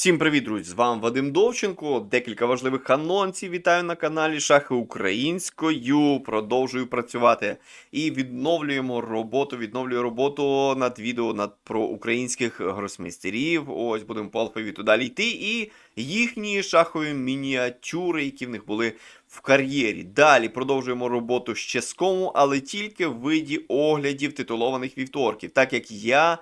Всім привіт, друзі! З вами Вадим Довченко. Декілька важливих анонсів. Вітаю на каналі Шахи Українською. Продовжую працювати і відновлюємо роботу. Відновлюю роботу над відео над про українських гросмейстерів. Ось будемо по алфавіту далі йти. І їхні шахові мініатюри, які в них були в кар'єрі. Далі продовжуємо роботу з ческому, але тільки в виді оглядів титулованих вівторків, так як я.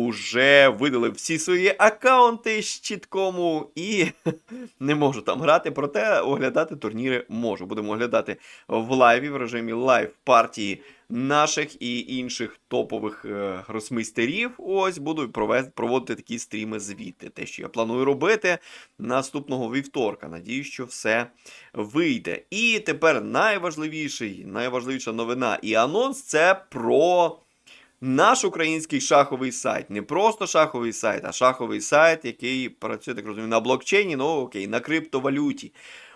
Уже видалив всі свої аккаунти з чіткому і не можу там грати, проте оглядати турніри можу. Будемо оглядати в лайві в режимі лайв партії наших і інших топових е, гросмейстерів. Ось буду проводити такі стріми звідти. Те, що я планую робити наступного вівторка. Надію, що все вийде. І тепер найважливіший, найважливіша новина і анонс це про. Наш український шаховий сайт. Не просто шаховий сайт, а шаховий сайт, який працює, так розумію, на блокчейні, ну окей, на криптовалюті.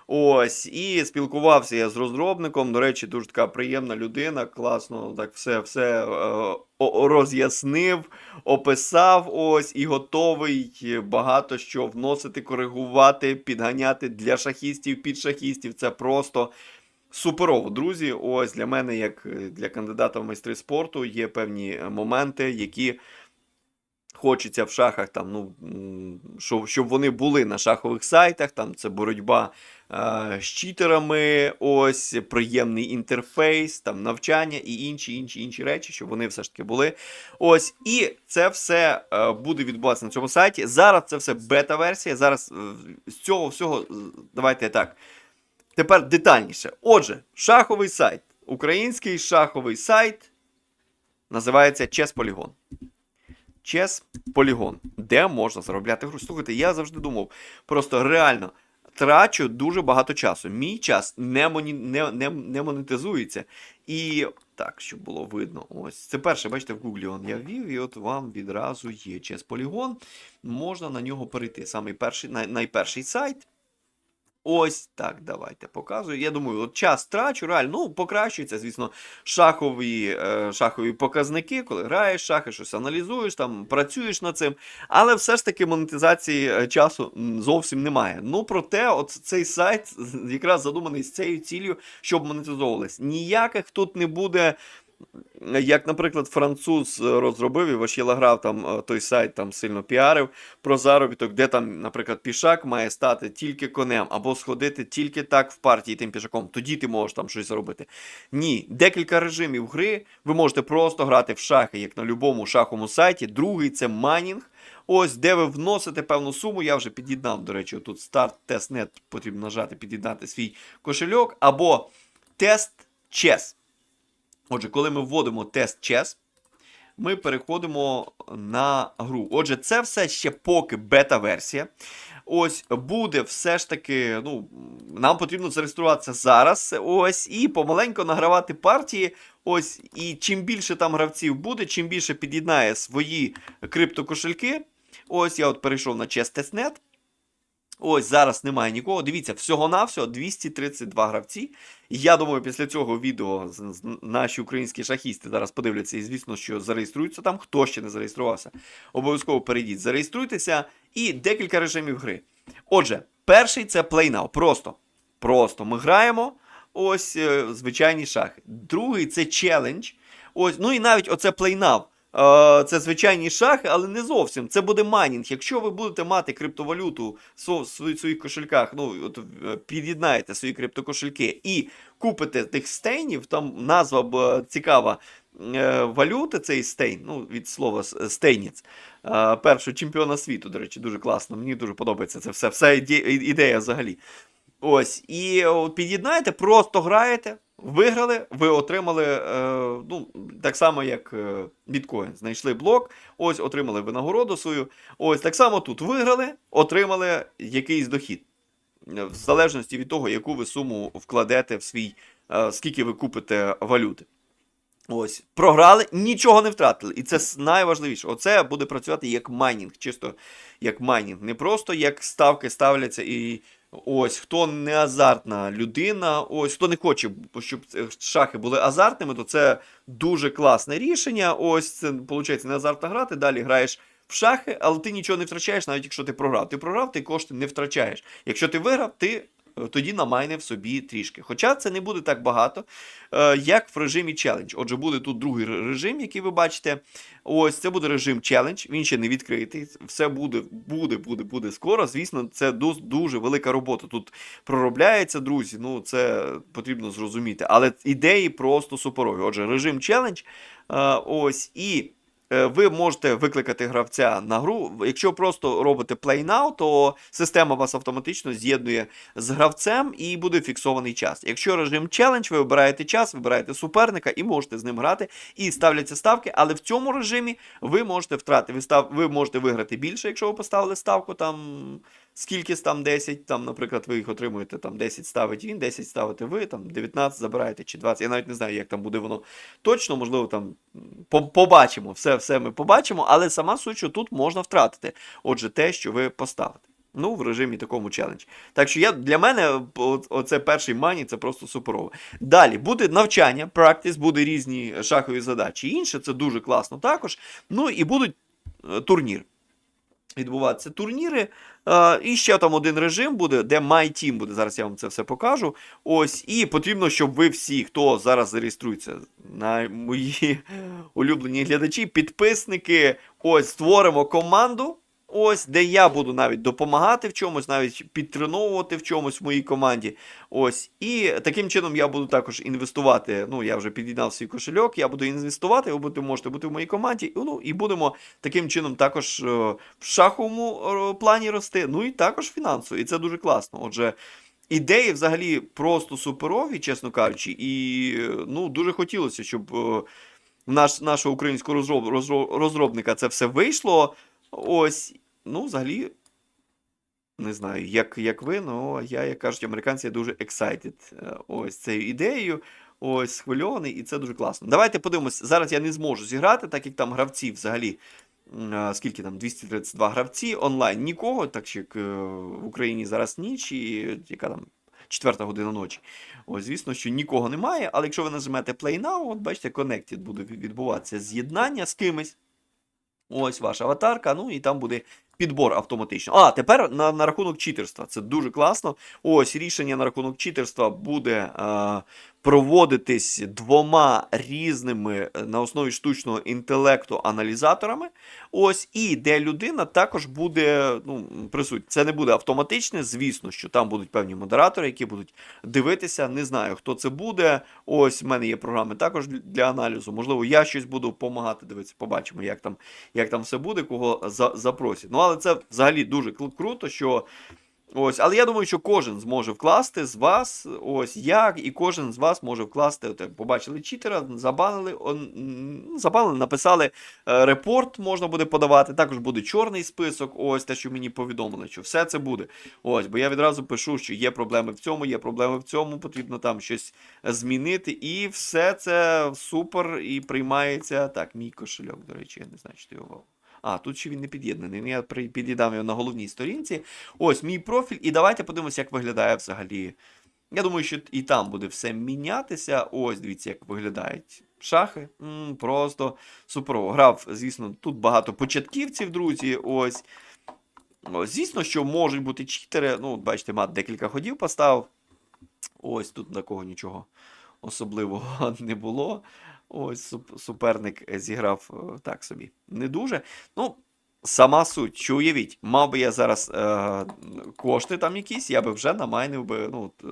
Ось, і спілкувався я з розробником. До речі, дуже така приємна людина, класно, так все все е, роз'яснив, описав ось і готовий багато що вносити, коригувати, підганяти для шахістів, під шахістів. Це просто Суперово, друзі. Ось для мене, як е, для кандидата в майстри спорту, є певні е, моменти, які хочеться в шахах, там, ну, щоб, вони були на шахових сайтах. Там це боротьба е, з читерами, ось приємний інтерфейс, там навчання і інші інші інші речі, щоб вони все ж таки були. Ось, і це все е, буде відбуватися на цьому сайті. Зараз це все бета-версія. Зараз з цього всього, давайте так. Тепер детальніше. Отже, шаховий сайт. Український шаховий сайт називається Chess Polygon. Chess Polygon, де можна заробляти гроші. Слухайте, я завжди думав, просто реально трачу дуже багато часу. Мій час не, моні, не, не, не монетизується. І так, щоб було видно. Ось це перше, бачите, в Гуглі он я ввів, і от вам відразу є Chess Polygon. Можна на нього перейти. Самий перший, най, найперший сайт. Ось так, давайте показую. Я думаю, от час трачу, реально, ну, покращується, звісно, шахові, е, шахові показники, коли граєш шахи, щось аналізуєш, там працюєш над цим. Але все ж таки монетизації е, часу зовсім немає. Ну, проте, от цей сайт якраз задуманий з цією цілею, щоб монетизовувалось. Ніяких тут не буде. Як, наприклад, француз е, розробив і Вашіла там е, той сайт там сильно піарив про заробіток, де там, наприклад, пішак має стати тільки конем, або сходити тільки так в партії тим пішаком. Тоді ти можеш там щось заробити. Ні, декілька режимів гри. Ви можете просто грати в шахи, як на будь-якому шаховому сайті. Другий це майнінг. Ось, де ви вносите певну суму. Я вже під'єднав, до речі, тут старт тестнет потрібно нажати, під'єднати свій кошельок, або тест чес. Отже, коли ми вводимо тест чес, ми переходимо на гру. Отже, це все ще поки бета-версія. Ось буде все ж таки. Ну, нам потрібно зареєструватися зараз. Ось, і помаленько награвати партії. Ось, і чим більше там гравців буде, чим більше під'єднає свої криптокошельки. Ось я от перейшов на chess.net. Ось зараз немає нікого. Дивіться, всього-навсього 232 гравці. Я думаю, після цього відео наші українські шахісти зараз подивляться і, звісно, що зареєструються там. Хто ще не зареєструвався, обов'язково перейдіть, зареєструйтеся і декілька режимів гри. Отже, перший це Play Now. Просто. Просто ми граємо. Ось е, звичайні шахи. Другий це челендж. Ось, ну і навіть оце. Е, Це звичайні шахи, але не зовсім. Це буде майнінг. Якщо ви будете мати криптовалюту в своїх кошельках, ну от е, під'єднаєте свої криптокошельки і купите тих стейнів, там назва б цікава. е, Валюти цей стейн, ну від слова с- стейніц, е, першого чемпіона світу, до речі, дуже класно. Мені дуже подобається це все. Вся ідея взагалі. Ось, і під'єднаєте, просто граєте, виграли, ви отримали, е, ну, так само, як е, біткоін. Знайшли блок, ось отримали винагороду свою. Ось так само тут виграли, отримали якийсь дохід. В залежності від того, яку ви суму вкладете в свій, е, скільки ви купите валюти. Ось, програли, нічого не втратили. І це найважливіше. Оце буде працювати як майнінг, чисто як майнінг. Не просто як ставки ставляться і. Ось, хто не азартна людина, ось хто не хоче, щоб шахи були азартними, то це дуже класне рішення. Ось це виходить не азартна гра, ти далі граєш в шахи, але ти нічого не втрачаєш, навіть якщо ти програв. Ти програв, ти кошти не втрачаєш. Якщо ти виграв, ти тоді намайнив собі трішки. Хоча це не буде так багато, е, як в режимі челендж. Отже, буде тут другий режим, який ви бачите. Ось це буде режим челендж. Він ще не відкритий. Все буде, буде, буде, буде скоро. Звісно, це дуже, дуже велика робота. Тут проробляється, друзі. Ну це потрібно зрозуміти. Але ідеї просто суперові. Отже, режим челендж. е, Ось і. Е, Ви можете викликати гравця на гру. Якщо просто робите play now, то система вас автоматично з'єднує з гравцем і буде фіксований час. Якщо режим челендж, ви вибираєте час, вибираєте суперника і можете з ним грати, і ставляться ставки. Але в цьому режимі ви можете втратити. Ви, став, ви можете виграти більше, якщо ви поставили ставку там скільки там 10, там, наприклад, ви їх отримуєте, там 10 ставить він, 10 ставите ви, там 19 забираєте чи 20. Я навіть не знаю, як там буде воно точно, можливо, там побачимо, все, все ми побачимо, але сама суть, що тут можна втратити. Отже, те, що ви поставите. Ну, в режимі такому челендж. Так що я, для мене оце перший мані, це просто суперово. Далі буде навчання, практис, буде різні шахові задачі. Інше це дуже класно також. Ну і будуть е, турнір. Відбуватися турніри. Е, і ще там один режим буде, де My Team буде. Зараз я вам це все покажу. Ось, і потрібно, щоб ви всі, хто зараз зареєструється на мої улюблені глядачі, підписники, ось створимо команду. Ось, де я буду навіть допомагати в чомусь, навіть підтреновувати в чомусь в моїй команді. Ось. І таким чином я буду також інвестувати. Ну, я вже під'єднав свій кошельок, я буду інвестувати, ви будете, можете бути в моїй команді. Ну, і будемо таким чином також е, в шаховому е, плані рости, ну і також фінансово. І це дуже класно. Отже. Ідеї взагалі просто суперові, чесно кажучи, і ну, дуже хотілося, щоб е, наш, нашого українського розроб, розро- розробника це все вийшло. Ось, ну, взагалі, не знаю, як, як ви, ну я, як кажуть, американці, я дуже excited е, ось цією ідеєю. Ось схвильований, і це дуже класно. Давайте подивимось. Зараз я не зможу зіграти, так як там гравці взагалі. Скільки там 232 гравці онлайн нікого, так як е, в Україні зараз ніч, і яка там четверта година ночі. Ось, звісно, що нікого немає, але якщо ви нажмете Play Now, от бачите, Connected буде відбуватися з'єднання з кимось. Ось ваша аватарка, ну і там буде підбор автоматично. А, тепер на, на рахунок читерства. Це дуже класно. Ось рішення на рахунок читерства буде е, проводитись двома різними е, на основі штучного інтелекту аналізаторами. Ось, і де людина також буде ну, присутня. Це не буде автоматичне, звісно, що там будуть певні модератори, які будуть дивитися. Не знаю, хто це буде. Ось в мене є програми також для аналізу. Можливо, я щось буду допомагати. Дивитися, побачимо, як там, як там все буде, кого за, запросять. Ну, але це взагалі дуже круто, що. Ось, але я думаю, що кожен зможе вкласти з вас, ось як, і кожен з вас може вкласти. От, побачили читера, забанили, он, забанили, написали е, репорт, можна буде подавати. Також буде чорний список. Ось те, що мені повідомили, що все це буде. Ось, бо я відразу пишу, що є проблеми в цьому, є проблеми в цьому, потрібно там щось змінити. І все це супер і приймається. Так, мій кошельок, до речі, я не знаю, чи ти його. А, тут ще він не під'єднаний. Я при- під'єднав його на головній сторінці. Ось мій профіль. І давайте подивимося, як виглядає взагалі. Я думаю, що і там буде все мінятися. Ось, дивіться, як виглядають шахи. М, просто суперово. Грав, звісно, тут багато початківців, друзі. Ось. Ось, звісно, що можуть бути читери. Ну, бачите, мат декілька ходів поставив. Ось тут такого нічого особливого не було. Ось суп- суперник е, зіграв е, так собі. Не дуже. Ну, сама суть, що уявіть, мав би я зараз е, кошти там якісь, я би вже намайнив би. Ну, е,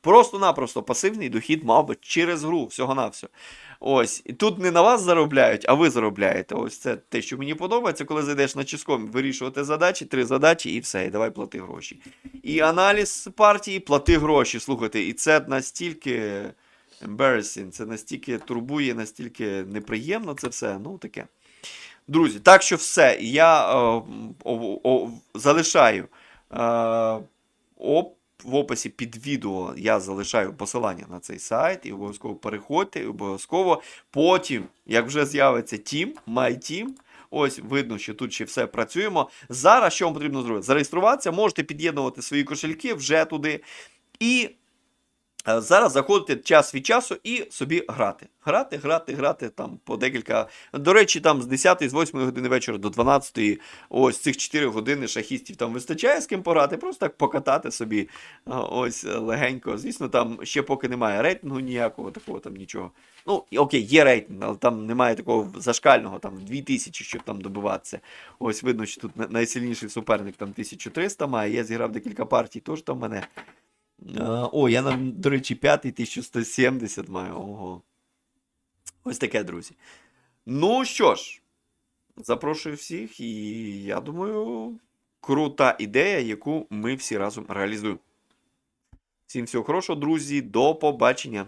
просто-напросто пасивний дохід мав би через гру, всього-навсього. Ось, і тут не на вас заробляють, а ви заробляєте. Ось це те, що мені подобається, коли зайдеш на чиском вирішувати задачі, три задачі, і все, і давай плати гроші. І аналіз партії, плати гроші. Слухайте, і це настільки embarrassing, це настільки турбує, настільки неприємно це все. Ну, таке. Друзі, так що все. Я е, о, о, залишаю е, оп, в описі під відео я залишаю посилання на цей сайт, і обов'язково переходьте, і обов'язково потім, як вже з'явиться Team, My Team, Ось видно, що тут ще все працюємо. Зараз що вам потрібно зробити? Зареєструватися, можете під'єднувати свої кошельки вже туди. І Зараз заходите час від часу і собі грати. Грати, грати, грати там по декілька. До речі, там з 10 з 8 години вечора до 12 ось цих 4 години шахістів там вистачає з ким пограти, просто так покатати собі ось е, легенько. Звісно, там ще поки немає рейтингу ніякого, такого там нічого. Ну, окей, є рейтинг, але там немає такого зашкального, там 2000, щоб там добиватися. Ось видно, що тут найсильніший суперник там 1300 має. Я зіграв декілька партій, теж там мене. О, я нам, до речі, 5 1170 маю. Ого. Ось таке, друзі. Ну що ж, запрошую всіх, і я думаю, крута ідея, яку ми всі разом реалізуємо. Всім всього хорошого, друзі, до побачення.